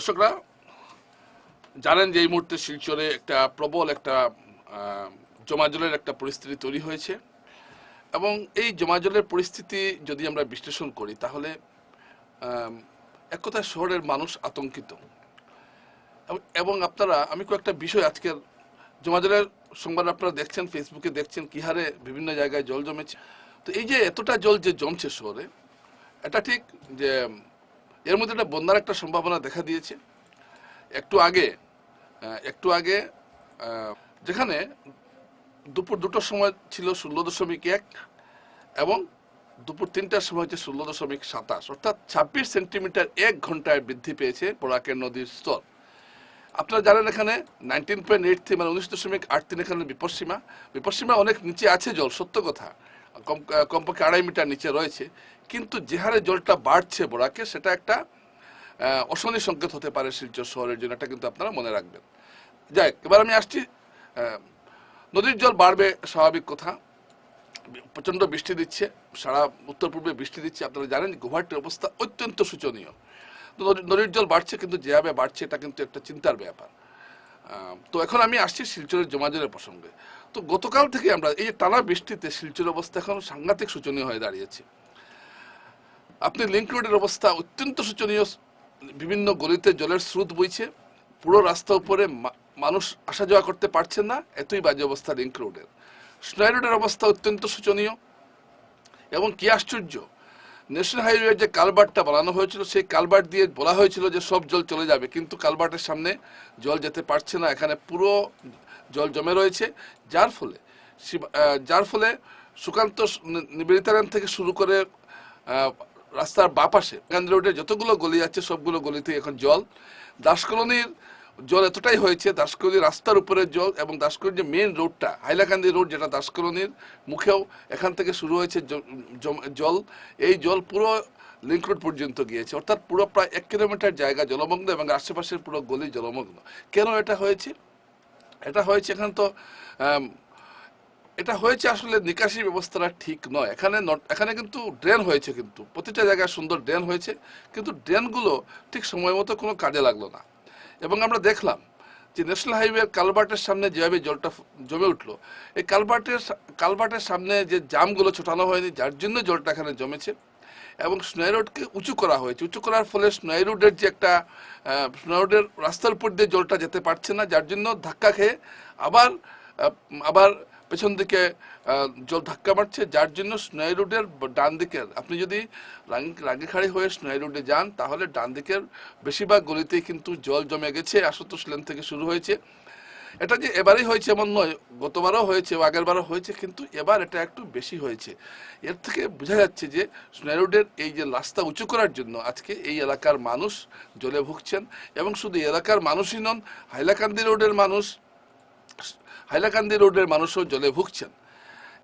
দর্শকরা, জানেন যে এই মুহূর্তে শিলচরে একটা প্রবল একটা জমাজলের একটা পরিস্থিতি তৈরি হয়েছে এবং এই জমাজলের পরিস্থিতি যদি আমরা বিশ্লেষণ করি, তাহলে এক কথায় শহরের মানুষ আতঙ্কিত। এবং আপনারা, আমি কয়েকটা বিষয় আজকের জমাজলের সংবাদ আপনারা দেখছেন ফেসবুকে দেখছেন কি হারে বিভিন্ন জায়গায় জল জমেছে। তো এই যে এতটা জল যে জমছে শহরে, এটা ঠিক যে এর মধ্যে একটা বন্যার একটা সম্ভাবনা দেখা দিয়েছে। একটু আগে একটু আগে যেখানে দুপুর দুটোর সময় ছিল ষোলো দশমিক এক এবং দুপুর তিনটার সময় হচ্ছে ষোলো দশমিক সাতাশ। অর্থাৎ ছাব্বিশ সেন্টিমিটার এক ঘন্টায় বৃদ্ধি পেয়েছে বরাকের নদীর স্তর। আপনারা জানেন এখানে নাইনটিন পয়েন্ট এইট থ্রি মানে উনিশ দশমিক আট তিন এখানে বিপদসীমা বিপদসীমা অনেক নিচে আছে জল, সত্য কথা। কম কমপক্ষে আড়াই মিটার নিচে রয়েছে। কিন্তু যে হারে জলটা বাড়ছে বরাকে, সেটা একটা অশনি সংকেত হতে পারে শিলচর শহরের জন্য, এটা কিন্তু আপনারা মনে রাখবেন। যাই, এবার আমি আসছি নদীর জল বাড়বে, স্বাভাবিক কথা। প্রচণ্ড বৃষ্টি দিচ্ছে, সারা উত্তর পূর্বে বৃষ্টি দিচ্ছে, আপনারা জানেন গুয়াহাটির অবস্থা অত্যন্ত শোচনীয়। নদীর জল বাড়ছে, কিন্তু যেভাবে বাড়ছে, এটা কিন্তু একটা চিন্তার ব্যাপার। তো এখন আমি আসছি শিলচরের জমাজলের প্রসঙ্গে। তো গতকাল থেকে আমরা, এই টানা বৃষ্টিতে শিলচর অবস্থা এখন সাংঘাতিক শোচনীয় হয়ে দাঁড়িয়েছে। আপনি লিঙ্ক রোডের অবস্থা অত্যন্ত শোচনীয়। বিভিন্ন গলিতে জলের স্রোত বইছে। পুরো রাস্তা উপরে মানুষ আসা যাওয়া করতে পারছেন না। এতই বাজে অবস্থা লিঙ্ক রোডের স্নয় রোডের অবস্থা অত্যন্ত শোচনীয়। এবং কি আশ্চর্য ন্যাশনাল হাইওয়ের যে কালভার্টটা বানানো হয়েছিল, সেই কালভার্ট দিয়ে বলা হয়েছিল যে সব জল চলে যাবে। কিন্তু কালভার্টের সামনে জল যেতে পারছে না। এখানে পুরো জল জমে রয়েছে। যার ফলে যার ফলে সুকান্ত নিবেদিতারায়ণ থেকে শুরু করে রাস্তার বাঁ পাশে গান্ধী রোডের যতগুলো গলি আছে, সবগুলো গলিতে এখন জল। দাস কলোনির জল এতটাই হয়েছে, দাসকলোনি রাস্তার উপরে জল এবং দাসকলোনির যে মেন রোডটা হাইলাকান্দি রোড যেটা দাসকলোনির মুখেও এখান থেকে শুরু হয়েছে জল। এই জল পুরো লিঙ্ক রোড পর্যন্ত গিয়েছে। অর্থাৎ পুরো প্রায় এক কিলোমিটার জায়গা জলমগ্ন এবং আশেপাশের পুরো গলি জলমগ্ন। কেন এটা হয়েছে? এটা হয়েছে এখানে তো এটা হয়েছে আসলে নিকাশি ব্যবস্থাটা ঠিক নয়। এখানে এখানে কিন্তু ড্রেন হয়েছে কিন্তু। প্রতিটা জায়গায় সুন্দর ড্রেন হয়েছে কিন্তু ড্রেনগুলো ঠিক সময় মতো কোনো কাজে লাগল না। এবং আমরা দেখলাম যে ন্যাশনাল হাইওয়ে কালভার্টের সামনে যেভাবে জলটা জমে উঠল এই কালভার্টের কালভার্টের সামনে যে জামগুলো ছোটানো হয়নি যার জন্য জলটা এখানে জমেছে এবং স্নোয় রোডকে উঁচু করা হয়েছে। উঁচু করার ফলে স্নোয় রোডের যে একটা আহ, স্নোয় রোডের রাস্তার উপর দিয়ে জলটা যেতে পারছে না যার জন্য ধাক্কা খেয়ে আবার আবার পেছন দিকে জল ধাক্কা মারছে, যার জন্য স্নোয় রোডের ডান দিকের, আপনি যদি রাঙ্গি রাঙ্গিখাড়ি হয়ে স্নোয় রোডে যান, তাহলে ডান দিকের বেশিরভাগ গলিতেই কিন্তু জল জমে গেছে, আশুতোষ লেন থেকে শুরু হয়েছে। এটা যে এবারই হয়েছে এমন নয়, গতবারও হয়েছে আগের বারও হয়েছে, কিন্তু এবার এটা একটু বেশি হয়েছে। এর থেকে বোঝা যাচ্ছে যে স্নোয় রোডের এই যে রাস্তা উঁচু করার জন্য আজকে এই এলাকার মানুষ জলে ভুগছেন এবং শুধু এলাকার মানুষই নন, হাইলাকান্দি রোডের মানুষ হাইলাকান্দি রোডের মানুষও জলে ভুগছেন।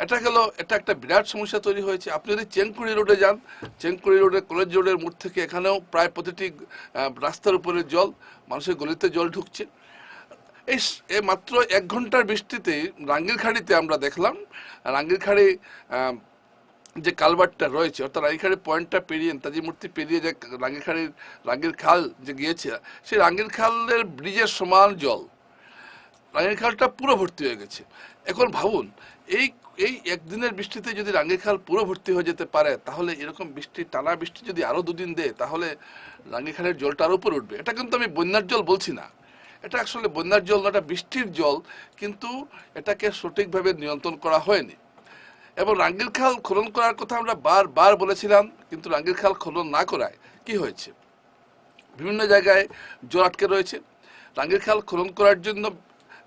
এটা গেল, এটা একটা বিরাট সমস্যা তৈরি হয়েছে। আপনি যদি চেংকুড়ি রোডে যান, চেংকুড়ি রোডের কলেজ রোডের মোড় থেকে এখানেও প্রায় প্রতিটি রাস্তার উপরে জল, মানুষের গলিতে জল ঢুকছে। এই এই মাত্র এক ঘণ্টার বৃষ্টিতে রাঙ্গিরখাড়িতে আমরা দেখলাম, রাঙ্গিরখাড়ি যে কালভারটা রয়েছে, অর্থাৎ রাঙ্গিরখাড়ি পয়েন্টটা পেরিয়ে, নেতাজি মূর্তি পেরিয়ে যে রাঙ্গিরখাড়ির রাঙ্গির খাল যে গিয়েছে, সেই রাঙ্গির খালের ব্রিজের সমান জল। রাঙ্গির খালটা পুরো ভর্তি হয়ে গেছে। এখন ভাবুন, এই এই একদিনের বৃষ্টিতে যদি রাঙ্গির খাল পুরো ভর্তি হয়ে যেতে পারে, তাহলে এরকম বৃষ্টি, টানা বৃষ্টি যদি আরও দুদিন দেয়, তাহলে রাঙ্গির খালের জলটা আরও উপরে উঠবে। এটা কিন্তু আমি বন্যার জল বলছি না। এটা আসলে বন্যার জল না এটা বৃষ্টির জল, কিন্তু এটাকে সঠিকভাবে নিয়ন্ত্রণ করা হয়নি। এবং রাঙ্গির খাল খনন করার কথা আমরা বারবার বলেছিলাম, কিন্তু রাঙ্গির খাল খনন না করায় কি হয়েছে? বিভিন্ন জায়গায় জল আটকে রয়েছে। রাঙ্গির খাল খনন করার জন্য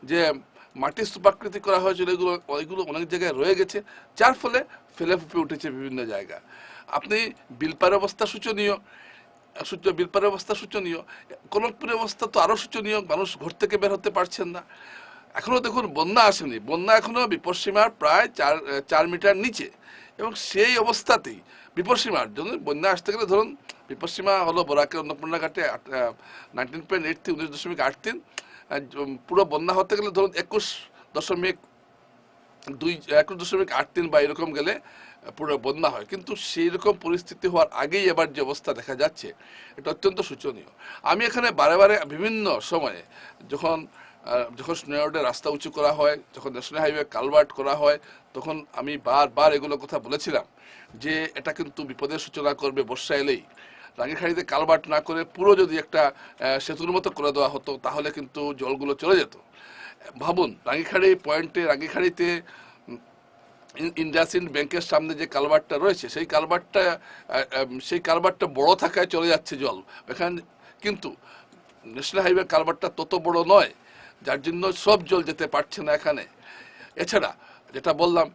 যে মাটির স্তূপাকৃতি করা হয়েছিল, এগুলো এগুলো অনেক জায়গায় রয়ে গেছে, যার ফলে ফেলে ফুপে উঠেছে বিভিন্ন জায়গা। আপনি বিলপার অবস্থা শোচনীয় সূচ- বিলপার অবস্থা শোচনীয় কনকপুরের অবস্থা তো আরও শোচনীয় মানুষ ঘর থেকে বের হতে পারছেন না। এখনও দেখুন, বন্যা আসেনি। বন্যা এখনও বিপদসীমার প্রায় চার চার মিটার নিচে। এবং সেই অবস্থাতেই বিপদসীমার জন্য বন্যা আসতে গেলে ধরুন বিপদসীমা হলো বরাকের অন্নপূর্ণা ঘাটে নাইনটিন পয়েন্ট এইট তিন উনিশ দশমিক আট তিন পুরো বন্যা হতে গেলে ধরুন একুশ দশমিক দুই, একুশ দশমিক আট তিন বা এরকম গেলে পুরো বন্যা হয়। কিন্তু সেই রকম পরিস্থিতি হওয়ার আগেই এবার যে অবস্থা দেখা যাচ্ছে, এটা অত্যন্ত শোচনীয়। আমি এখানে বারে বারে বিভিন্ন সময়ে যখন যখন স্নেহডে রাস্তা উঁচু করা হয়, যখন ন্যাশনাল হাইওয়ে কালভার্ট করা হয়, তখন আমি বারবার এগুলো কথা বলেছিলাম যে এটা কিন্তু বিপদের সূচনা করবে বর্ষা এলেই। রাঙ্গিখাড়িতে কালভার্ট না করে পুরো যদি একটা সেতুর মতো করে দেওয়া হতো, তাহলে কিন্তু জলগুলো চলে যেত। ভাবুন রাঙ্গিখাড়ি পয়েন্টে রাঙ্গিখাড়িতে ইন্ডাসিন্ড ব্যাংকের সামনে যে কালভারটা রয়েছে, সেই কালভারটা সেই কালভারটা বড় থাকায় চলে যাচ্ছে জল। এখানে, কিন্তু ন্যাশনাল হাইওয়ে কালভারটা তত বড় নয়, যার জন্য সব জল যেতে পারছে না এখানে। এছাড়া, যেটা বললাম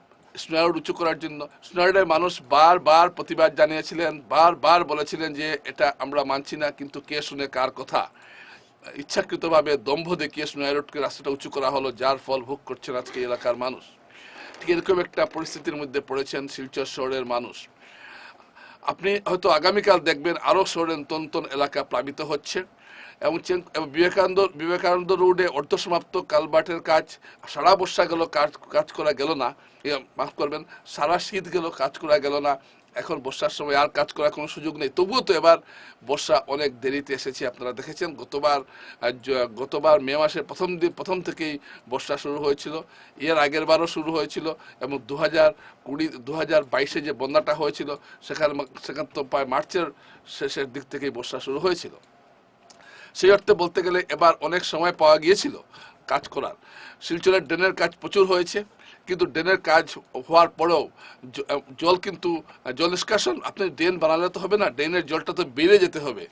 স্নোয়ার্ড উঁচু করার জন্য। স্নোয়ার্ডের মানুষ বারবার প্রতিবাদ জানিয়েছিলেন বারবার বলেছিলেন যে এটা আমরা মানছি না, কিন্তু কে শুনে কার কথা? ইচ্ছাকৃতভাবে দম্ভ দেখিয়ে স্নোয়ারোডকে রাস্তাটা উঁচু করা হলো, যার ফল ভোগ করছেন আজকে এলাকার মানুষ। ঠিক এরকম একটা পরিস্থিতির মধ্যে পড়েছেন শিলচর শহরের মানুষ। আপনি হয়তো আগামীকাল দেখবেন আরও শহরের তন্তন এলাকা প্লাবিত হচ্ছে। এবং বিবেকানন্দ বিবেকানন্দ রোডে অর্ধসমাপ্ত কালবাটের কাজ, সারা বর্ষা গেল, কাজ কাজ করা গেল না। মাফ করবেন, সারা শীত গেল, কাজ করা গেল না। এখন বর্ষার সময় আর কাজ করার কোনো সুযোগ নেই। তবুও তো এবার বর্ষা অনেক দেরিতে এসেছে, আপনারা দেখেছেন। গতবার গতবার মে মাসের প্রথম দিন, প্রথম থেকেই বর্ষা শুরু হয়েছিল। এর আগের বারও শুরু হয়েছিল এবং দু হাজার কুড়ি দু হাজার বাইশে যে বন্যাটা হয়েছিল, সেখানে সেখান তো প্রায় মার্চের শেষের দিক থেকেই বর্ষা শুরু হয়েছিল। সেই অর্থে বলতে গেলে এবার অনেক সময় পাওয়া গিয়েছিল কাজ করার। শিলচরের ড্রেনের কাজ প্রচুর হয়েছে। কিন্তু ড্রেনের কাজ হওয়ার পরেও জল কিন্তু জল নিষ্কাশন, আপনি ড্রেন বানালে তো হবে না, ড্রেনের জলটা তো বেড়ে যেতে হবে।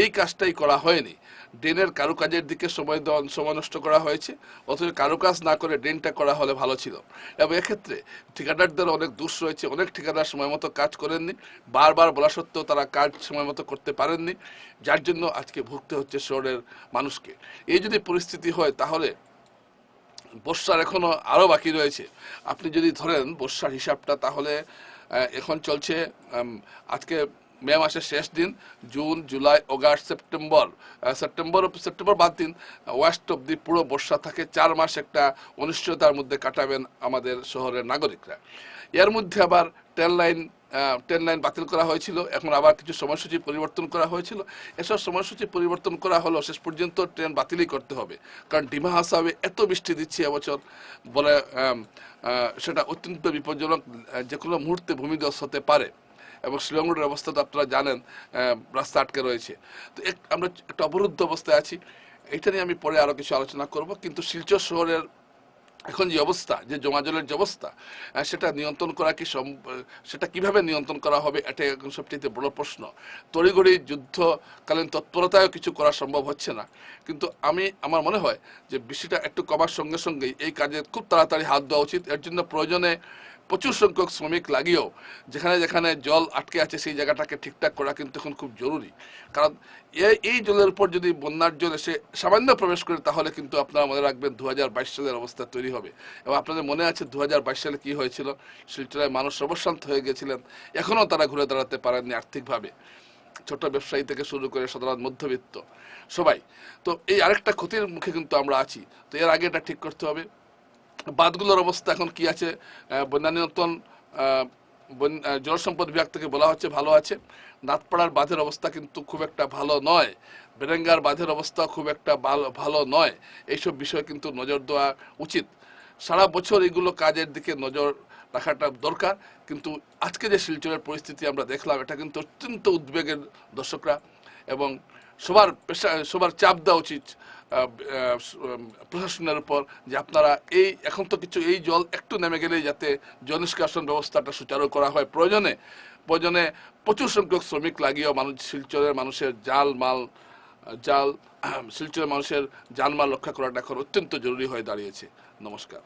এই কাজটাই করা হয়নি। ড্রেনের কারুকাজের দিকে সময় দেওয়া সময় নষ্ট করা হয়েছে, অথচ কারুকাজ না করে ড্রেনটা করা হলে ভালো ছিল। এবং এক্ষেত্রে ঠিকাদারদের অনেক দোষ রয়েছে, অনেক ঠিকাদার সময় মতো কাজ করেননি, বারবার বলা সত্ত্বেও তারা কাজ সময় মতো করতে পারেননি, যার জন্য আজকে ভুগতে হচ্ছে শহরের মানুষকে। এই যদি পরিস্থিতি হয়, তাহলে বর্ষার এখনও আরও বাকি রয়েছে। আপনি যদি ধরেন বর্ষার হিসাবটা তাহলে এখন চলছে আজকে মে মাসের শেষ দিন, June, July, August, September September September বাদ দিন, ওয়েস্ট অব দি পুরো বর্ষা থাকে, চার মাস একটা অনিশ্চয়তার মধ্যে কাটাবেন আমাদের শহরের নাগরিকরা। এর মধ্যে আবার ট্রেন লাইন ট্রেন লাইন বাতিল করা হয়েছিল। এখন আবার কিছু সময়সূচি পরিবর্তন করা হয়েছিল। এসব সময়সূচি পরিবর্তন করা হলো, শেষ পর্যন্ত ট্রেন বাতিলই করতে হবে। কারণ ডিমা হাসাবে এত বৃষ্টি দিচ্ছে এবছর বলে সেটা অত্যন্ত বিপজ্জনক। যে কোনো মুহূর্তে ভূমিধস হতে পারে এবং শিলং অবস্থা তো আপনারা জানেন রাস্তা আটকে রয়েছে। তো আমরা একটা অবরুদ্ধ অবস্থায় আছি। এটা নিয়ে আমি পরে আরও কিছু আলোচনা করব। কিন্তু শিলচর শহরের এখন যে অবস্থা, যে জমাজলের যে অবস্থা সেটা নিয়ন্ত্রণ করা কি সেটা কীভাবে নিয়ন্ত্রণ করা হবে, এটা এখন সবচেয়ে বড় প্রশ্ন। তড়িঘড়ি যুদ্ধকালীন তৎপরতায়ও কিছু করা সম্ভব হচ্ছে না। কিন্তু আমি, আমার মনে হয় যে বৃষ্টিটা একটু কমার সঙ্গে সঙ্গেই এই কাজে খুব তাড়াতাড়ি হাত দেওয়া উচিত। এর জন্য প্রয়োজনে প্রচুর সংখ্যক শ্রমিক লাগিয়েও যেখানে যেখানে জল আটকে আছে, সেই জায়গাটাকে ঠিকঠাক করা কিন্তু এখন খুব জরুরি। কারণ এই জলের উপর যদি বন্যার জল এসে সামান্য প্রবেশ করে, তাহলে কিন্তু আপনারা মনে রাখবেন দু হাজার বাইশ সালের অবস্থা তৈরি হবে। এবং আপনাদের মনে আছে দু হাজার বাইশ সালে কি হয়েছিল? শিলচরের মানুষ সর্বশান্ত হয়ে গেছিলেন। এখনও তারা ঘুরে দাঁড়াতে পারেননি আর্থিকভাবে। ছোট ব্যবসায়ী থেকে শুরু করে সাধারণ মধ্যবিত্ত সবাই। তো এই আরেকটা ক্ষতির মুখে কিন্তু আমরা আছি। তো এর আগে এটা ঠিক করতে হবে। বাঁধগুলোর অবস্থা এখন কি আছে? বন্যা নিয়ন্ত্রণ জলসম্পদ বিভাগ থেকে বলা হচ্ছে ভালো আছে। নাথপাড়ার বাঁধের অবস্থা কিন্তু খুব একটা ভালো নয়। বেরেঙ্গার বাঁধের অবস্থা খুব একটা ভালো নয়। এইসব বিষয়ে কিন্তু নজর দেওয়া উচিত। সারা বছর এগুলো কাজের দিকে নজর রাখাটা দরকার, কিন্তু আজকে যে শিলচরের পরিস্থিতি আমরা দেখলাম, এটা কিন্তু অত্যন্ত উদ্বেগের দর্শকরা এবং সবার পেশা সবার চাপ দেওয়া উচিত প্রশাসনের উপর যে আপনারা এই, এখন তো কিছু এই জল একটু নেমে গেলেই যাতে জল নিষ্কাশন ব্যবস্থাটা সুচারু করা হয়। প্রয়োজনে প্রয়োজনে প্রচুর সংখ্যক শ্রমিক লাগিয়েও মানুষ, শিলচরের মানুষের জাল মাল, জাল শিলচরের মানুষের জানমাল রক্ষা করাটা এখন অত্যন্ত জরুরি হয়ে দাঁড়িয়েছে। নমস্কার।